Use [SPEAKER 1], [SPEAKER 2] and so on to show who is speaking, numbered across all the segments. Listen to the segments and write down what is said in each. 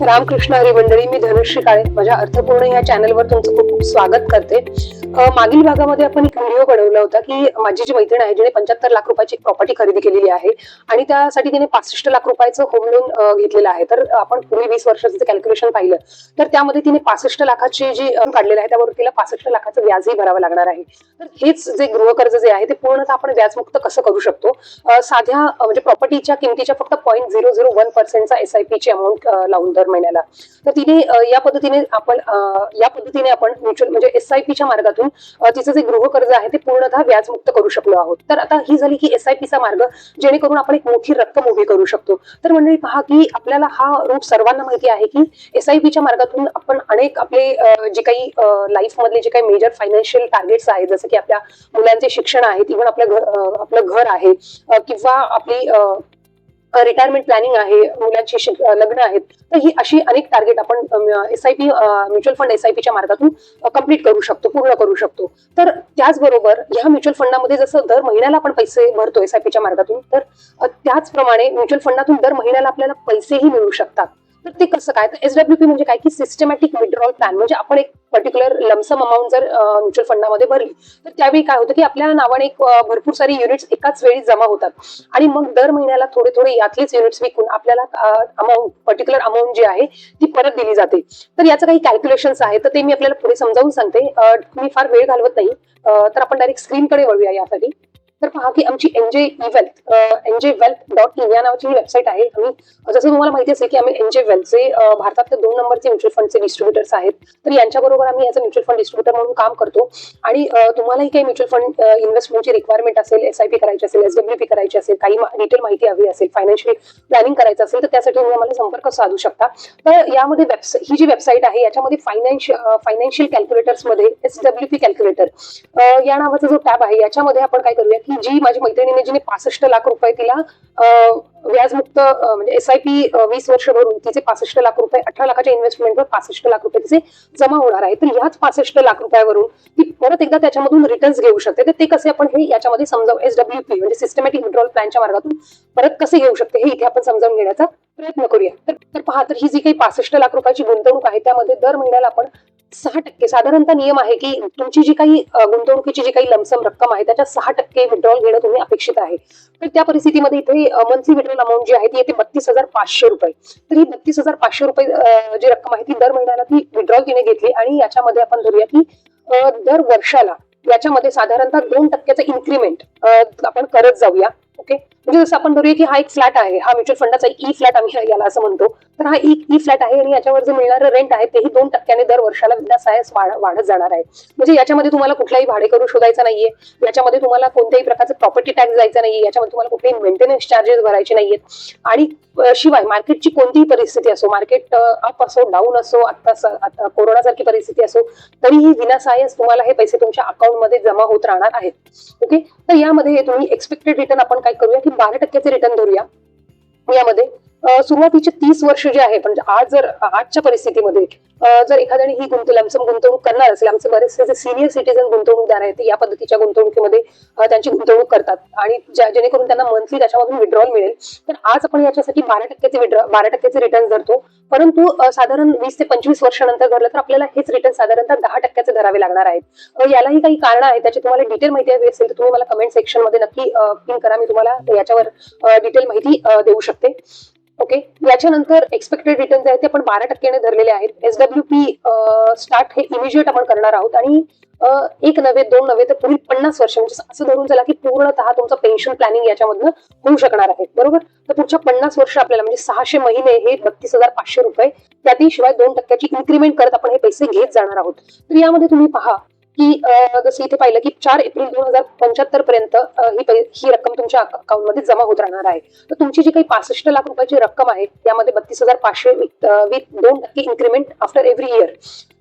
[SPEAKER 1] रामकृष्ण हरी मंडळी मी धनुश्री काळे माझ्या अर्थपूर्ण या चॅनलवर तुमचं खूप खूप स्वागत करते. मागील भागामध्ये आपण एक व्हिडिओ बनवला होता की माझी जी मैत्रीण आहे जिने पंच्याहत्तर लाख रुपयाची प्रॉपर्टी खरेदी केलेली आहे आणि त्यासाठी तिने पासष्ट लाख रुपयाचं होम लोन घेतलेलं आहे. तर आपण पूर्वी वीस वर्षाचं कॅल्क्युलेशन पाहिलं तर त्यामध्ये तिने पासष्ट लाखाची जी काढलेलं आहे त्यावर तिला पासष्ट लाखाचं व्याजही भरावं लागणार आहे. तर हेच जे गृहकर्ज जे आहे ते पूर्णतः आपण व्याजमुक्त कसं करू शकतो? साध्या म्हणजे प्रॉपर्टीच्या किमतीच्या फक्त पॉईंट झिरो झिरो वन पर्सेंटचा एस आय अमाऊंट लावून दर महिन्याला. तर तिने या पद्धतीने आपण या पद्धतीने आपण म्युच्युअल म्हणजे एस आय पीच्या मार्गातून तिचं जे गृह कर्ज आहे ते पूर्णतः व्याजमुक्त करू शकलो आहोत. तर आता ही झाली की एस आय पीचा मार्ग जेणेकरून आपण एक मोठी रक्कम उभी करू शकतो. तर मंडळी पहा की आपल्याला हा रूट सर्वांना माहिती आहे की एस आय पीच्या मार्गातून आपण अनेक आपले जे काही लाईफ मधले जे काही मेजर फायनान्शियल टार्गेट्स आहेत जसं की आपल्या मुलांचे शिक्षण आहेत इव्हन आपलं घर आपलं घर आहे किंवा आपली रिटायरमेंट प्लॅनिंग आहे मुलांची लग्न आहेत तर ही अशी अनेक टार्गेट आपण S I P mutual fund S I पीच्या मार्गातून कंप्लीट करू शकतो पूर्ण करू शकतो. तर त्याचबरोबर ह्या म्युच्युअल फंडामध्ये जसं दर महिन्याला आपण पैसे भरतो एस आय पीच्या मार्गातून तर त्याचप्रमाणे म्युच्युअल फंडातून दर महिन्याला आपल्याला पैसेही मिळू शकतात. तर ते कसं काय? तर एसडब्ल्यूपी म्हणजे काय? की सिस्टमॅटिक विड्रॉल प्लॅन म्हणजे आपण एक पर्टिक्युलर लमसम अमाऊंट जर म्युच्युअल फंडामध्ये भरली तर त्यावेळी काय होतं की आपल्या नावाने एक भरपूर सारी युनिट्स एकाच वेळी जमा होतात. आणि मग दर महिन्याला थोडे थोडे यातलेच युनिट्स विकून आपल्याला अमाऊंट पर्टिक्युलर अमाऊंट जी आहे ती परत दिली जाते. तर याचं काही कॅल्क्युलेशन्स आहे तर ते मी आपल्याला पुढे समजावून सांगते. मी फार वेळ घालवत नाही. तर आपण डायरेक्ट स्क्रीनकडे वळूया यासाठी. तर पहा की आमची NJ wealth NJ wealth dot in या नावाची वेबसाईट आहे. आम्ही जसं तुम्हाला माहिती असेल की आम्ही एनजे वेल्थ जे भारतातले दोन नंबरचे म्युच्युअल फंडचे डिस्ट्रीब्युटर्स आहेत. तर यांच्याबरोबर आम्ही याचं म्युच्युअल फंड डिस्ट्रीब्युटर म्हणून काम करतो. आणि तुम्हालाही काही म्युच्युअल फंड इन्व्हेस्टमेंटची रिक्वायरमेंट असेल एस आय पी करायची असेल एस डब्ल्यू पी करायची असेल काही डिटेल माहिती हवी असेल फायनान्शियल प्लॅनिंग करायचं असेल तर त्यासाठी तुम्ही आम्हाला संपर्क साधू शकता. तर यामध्ये वेबसाईट ही जी वेबसाईट आहे याच्यामध्ये फायनान्शियल फायनान्शियल कॅल्क्युलेटर्समध्ये एस डब्ल्यू पी कॅल्क्युलेटर या नावाचा जो टॅब आहे याच्यामध्ये आपण काय करूया की जी माझी मैत्रिणीने जिने पासष्ट लाख रुपये तिला व्याजमुक्त म्हणजे एस आय पी वीस वर्ष भरून तिचे पासष्ट लाख रुपये अठरा लाखाच्या इन्व्हेस्टमेंटवर पासष्ट लाख रुपये तिचे जमा होणार आहे. तर ह्याच पासष्ट लाख रुपयावरून ती परत एकदा त्याच्यामधून रिटर्न्स घेऊ शकते. तर ते कसे आपण हे याच्यामध्ये समजावू एस डब्ल्यू पी म्हणजे सिस्टमॅटिक विड्रॉल प्लॅनच्या मार्गातून परत कसे घेऊ शकते हे इथे आपण समजावून घेण्याचा प्रयत्न करूया. तर तर पहा तर ही जी काही पासष्ट लाख रुपयाची गुंतवणूक आहे त्यामध्ये दर महिन्याला आपण सहा टक्के. साधारणतः नियम आहे की तुमची जी काही गुंतवणुकीची जी काही लमसम रक्कम आहे त्याच्या सहा टक्के विड्रॉल घेणं तुम्ही अपेक्षित आहे. तर त्या परिस्थितीमध्ये इथे मंथली विड्रॉल अमाऊंट जी आहे ती येते बत्तीस हजार पाचशे रुपये. तर ही बत्तीस हजार पाचशे रुपये जी रक्कम आहे ती दर महिन्याला ती विड्रॉल तिने घेतली आणि याच्यामध्ये आपण धरूया की दर वर्षाला याच्यामध्ये साधारणतः दोन टक्क्याचं इन्क्रीमेंट आपण करत जाऊया. ओके म्हणजे जसं आपण धरूया की हा एक फ्लॅट आहे हा म्युच्युअल फंडाचा ई फ्लॅट आम्ही याला असं म्हणतो. तर हा ई ई फ्लॅट आहे आणि याच्यावर जे मिळणारं रेंट आहे तेही दोन टक्क्याने दर वर्षाला विनासायास वाढ वाढत जाणार आहे. म्हणजे याच्यामध्ये तुम्हाला कुठलाही भाडे करू शोधायचा नाहीये. याच्यामध्ये तुम्हाला कोणत्याही प्रकारचं प्रॉपर्टी टॅक्स जायचा नाहीये. याच्यामध्ये तुम्हाला कुठलेही मेंटेनन्स चार्जेस भरायचे नाहीयेत. आणि शिवाय मार्केटची कोणतीही परिस्थिती असो मार्केट अप असो डाऊन असो आता कोरोनासारखी परिस्थिती असो तरीही विनासायस तुम्हाला हे पैसे तुमच्या अकाउंटमध्ये जमा होत राहणार आहेत. ओके तर यामध्ये तुम्ही एक्सपेक्टेड रिटर्न आपण काय करूया की बारा टक्क्याचे रिटर्न धरूया. यामध्ये सुरुवातीचे तीस वर्ष जे आहे म्हणजे आज जर आजच्या परिस्थितीमध्ये जर एखाद्याने ही गुंतवणूक गुंतवणूक करणार असेल आमचे बरेचसे जे सिनियर सिटीजन गुंतवणूकदार आहेत या पद्धतीच्या गुंतवणुकीमध्ये त्यांची गुंतवणूक करतात. आणि जेणेकरून त्यांना मंथली त्याच्यामधून विड्रॉल मिळेल. तर आज आपण याच्यासाठी बारा टक्क्याचे विड्रॉ बारा टक्क्याचे रिटर्न धरतो. परंतु साधारण वीस ते पंचवीस वर्षानंतर धरलं तर आपल्याला हेच रिटर्न साधारणतः दहा टक्क्याचे धरावे लागणार आहेत. यालाही काही कारण आहे त्याची तुम्हाला डिटेल माहिती हवी असेल तर तुम्ही मला कमेंट सेक्शनमध्ये नक्की पिन करा. मी तुम्हाला याच्यावर डिटेल माहिती देऊ शकते. ओके याच्यानंतर एक्सपेक्टेड रिटर्न जे आहेत ते आपण बारा टक्क्याने धरलेले आहेत. एस डब्ल्यू पी स्टार्ट हे इमिजिएट आपण करणार आहोत. आणि एक नव्हे दोन नव्हे तर पुढील पन्नास वर्ष म्हणजे असं धरून चला की पूर्णतः तुमचं पेन्शन प्लॅनिंग याच्यामधनं होऊ शकणार आहे. बरोबर? तर पुढच्या पन्नास वर्ष आपल्याला म्हणजे सहाशे महिने हे बत्तीस हजार पाचशे रुपये त्यातील शिवाय दोन टक्क्याची इन्क्रीमेंट करत आपण हे पैसे घेत जाणार आहोत. तर यामध्ये तुम्ही पहा की जसं इथे पाहिलं की चार एप्रिल दोन हजार पंच्याहत्तर पर्यंत ही ही रक्कम तुमच्या अकाउंटमध्ये जमा होत राहणार आहे. तर तुमची जी काही पासष्ट लाख रुपयाची रक्कम आहे त्यामध्ये बत्तीस हजार पाचशे विथ दोन टक्के इन्क्रीमेंट आफ्टर एव्हरी इयर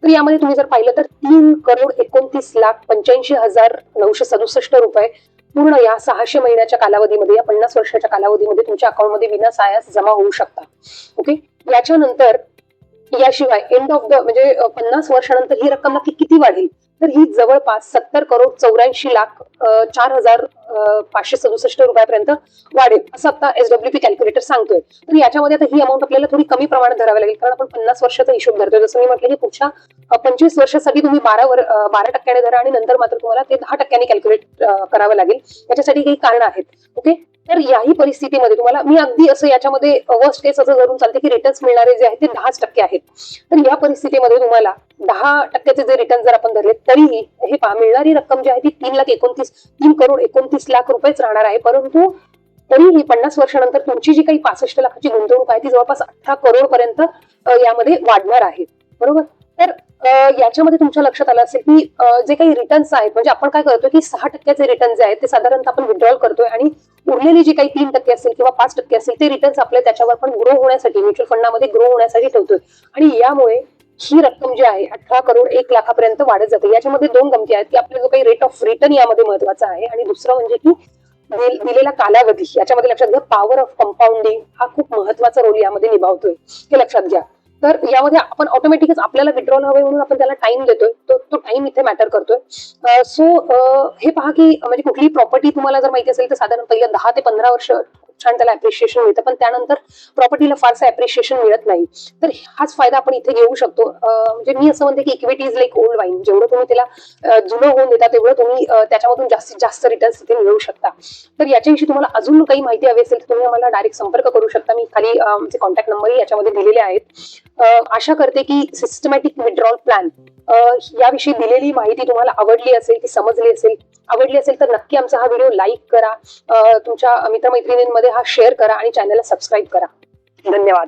[SPEAKER 1] तर यामध्ये तुम्ही जर पाहिलं तर तीन करोड एकोणतीस लाख पंच्याऐंशी हजार नऊशे सदुसष्ट रुपये पूर्ण या सहाशे महिन्याच्या कालावधीमध्ये या पन्नास वर्षाच्या कालावधीमध्ये तुमच्या अकाउंटमध्ये विना सायास जमा होऊ शकता ओके? याच्यानंतर याशिवाय एंड ऑफ द म्हणजे पन्नास वर्षानंतर ही रक्कम नक्की किती वाढेल? तर ही जवळपास सत्तर करोड चौऱ्याऐंशी लाख चार हजार पाचशे सदुसष्ट रुपयापर्यंत वाढेल. असं आता एसडब्ल्यूपी कॅल्क्युलेटर सांगतोय. तर याच्यामध्ये आता ही अमाऊंट आपल्याला थोडी कमी प्रमाणात धरावी लागेल. कारण आपण पन्नास वर्षाचा हिशोब धरतोय. जसं मी म्हटलं की पुढच्या पंचवीस वर्षासाठी तुम्ही बारा वर बारा टक्क्याने धरा आणि नंतर मात्र तुम्हाला ते दहा टक्क्यांनी कॅल्क्युलेट करावं लागेल. याच्यासाठी काही कारण आहेत. ओके? तर याही परिस्थितीमध्ये तुम्हाला मी अगदी असं याच्यामध्ये वर्स्ट केस असं धरून चालते की रिटर्न्स मिळणारे जे आहेत ते दहाच टक्के आहेत. तर या परिस्थितीमध्ये तुम्हाला दहा टक्क्याचे जे रिटर्न जर आपण धरले तरीही हे पहा मिळणारी रक्कम जी आहे ती तीन लाख एकोणतीस तीन करोड एकोणतीस लाख रुपयेच राहणार आहे. परंतु तरीही पन्नास वर्षानंतर तुमची जी काही पासष्ट लाखाची गुंतवणूक आहे ती जवळपास अठरा करोड पर्यंत यामध्ये वाढणार आहे. बरोबर? तर याच्यामध्ये तुमच्या लक्षात आलं असेल की जे काही रिटर्न्स आहेत म्हणजे आपण काय करतोय की सहा टक्क्याचे रिटर्न जे आहेत ते साधारणतः आपण विड्रॉल करतोय आणि उरलेली जी काही तीन टक्के असेल किंवा पाच टक्के असेल ते रिटर्न्स आपले त्याच्यावर पण ग्रो होण्यासाठी म्युच्युअल फंडामध्ये ग्रो होण्यासाठी ठेवतोय. आणि यामुळे ही रक्कम जी आहे अठरा करोड एक लाखापर्यंत वाढत जाते. याच्यामध्ये दोन गमती आहेत की आपला जो काही रेट ऑफ रिटर्न यामध्ये महत्त्वाचा आहे आणि दुसरं म्हणजे की दिलेला कालावधी याच्यामध्ये लक्षात घ्या पॉवर ऑफ कंपाऊंडिंग हा खूप महत्त्वाचा रोल यामध्ये निभावतोय. हे लक्षात घ्या. तर यामध्ये आपण ऑटोमॅटिकच आपल्याला विड्रॉल हवे म्हणून आपण त्याला टाइम देतोय. तो तो टाइम इथे मॅटर करतोय. सो हे पहा की म्हणजे कुठली प्रॉपर्टी तुम्हाला जर माहिती असेल तर साधारण पहिल्या दहा ते पंधरा वर्ष छान त्याला अप्रिशिएशन मिळतं. पण त्यानंतर प्रॉपर्टीला फारसं अप्रिशिएशन मिळत नाही. तर हाच फायदा आपण इथे घेऊ शकतो. म्हणजे मी असं म्हणते की equity is like old wine जेवढं तुम्ही त्याला जुनं होऊन देता तेवढं तुम्ही त्याच्यामधून जास्तीत जास्त रिटर्न्स तिथे मिळवू शकता. तर याच्याविषयी तुम्हाला अजून काही माहिती हवी असेल तर तुम्ही आम्हाला डायरेक्ट संपर्क करू शकता. मी खाली आमचे कॉन्टॅक्ट नंबरही याच्यामध्ये दिलेले आहेत. आशा करते की सिस्टमॅटिक विड्रॉल प्लॅन याविषयी दिलेली माहिती तुम्हाला आवडली असेल की समजली असेल आवडली असेल तर नक्की आमचा हा व्हिडिओ लाईक करा. तुमच्या मित्रमैत्रिणींमध्ये हा शेअर करा आणि चॅनलला सबस्क्राईब करा. धन्यवाद.